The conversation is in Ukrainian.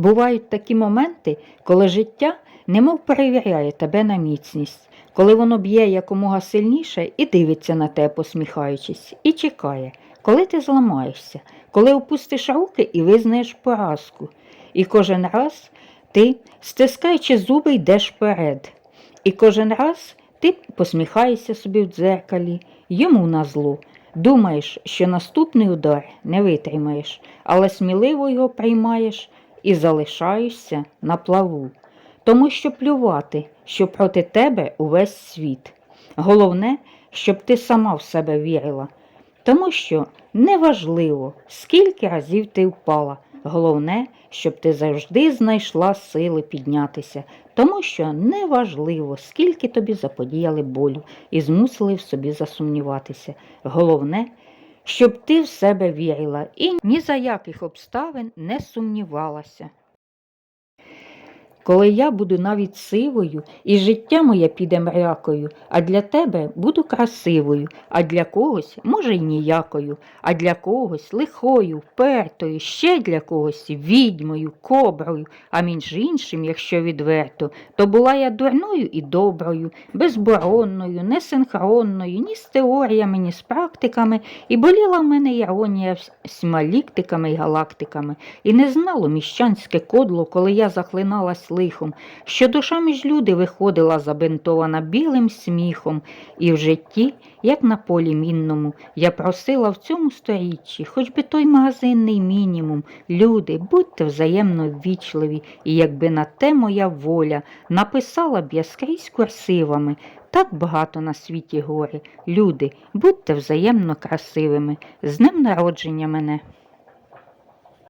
Бувають такі моменти, коли життя немов перевіряє тебе на міцність, коли воно б'є якомога сильніше і дивиться на тебе, посміхаючись, і чекає, коли ти зламаєшся, коли опустиш руки і визнаєш поразку. І кожен раз ти, стискаючи зуби, йдеш вперед. І кожен раз ти посміхаєшся собі в дзеркалі, йому на зло. Думаєш, що наступний удар не витримаєш, але сміливо його приймаєш і залишаєшся на плаву. Тому що плювати, що проти тебе увесь світ. Головне, щоб ти сама в себе вірила. Тому що неважливо, скільки разів ти впала. Головне, щоб ти завжди знайшла сили піднятися, тому що неважливо, скільки тобі заподіяли болю і змусили в собі засумніватися. Головне, щоб ти в себе вірила і ні за яких обставин не сумнівалася. Коли я буду навіть сивою, і життя моє піде мрякою, а для тебе буду красивою, а для когось, може, й ніякою, а для когось лихою, впертою, ще для когось відьмою, коброю, а між іншим, якщо відверто, то була я дурною і доброю, безборонною, несинхронною, ні з теоріями, ні з практиками, і боліла в мене іронія з маліктиками й галактиками, і не знало міщанське кодло, коли я захлиналась лихом, що душа між люди виходила забинтована білим сміхом, і в житті, як на полі мінному, я просила в цьому сторіччі, хоч би той магазинний мінімум. Люди, будьте взаємно ввічливі, і якби на те моя воля, написала б я скрізь курсивами. Так багато на світі горі. Люди, будьте взаємно красивими. З днем народження мене.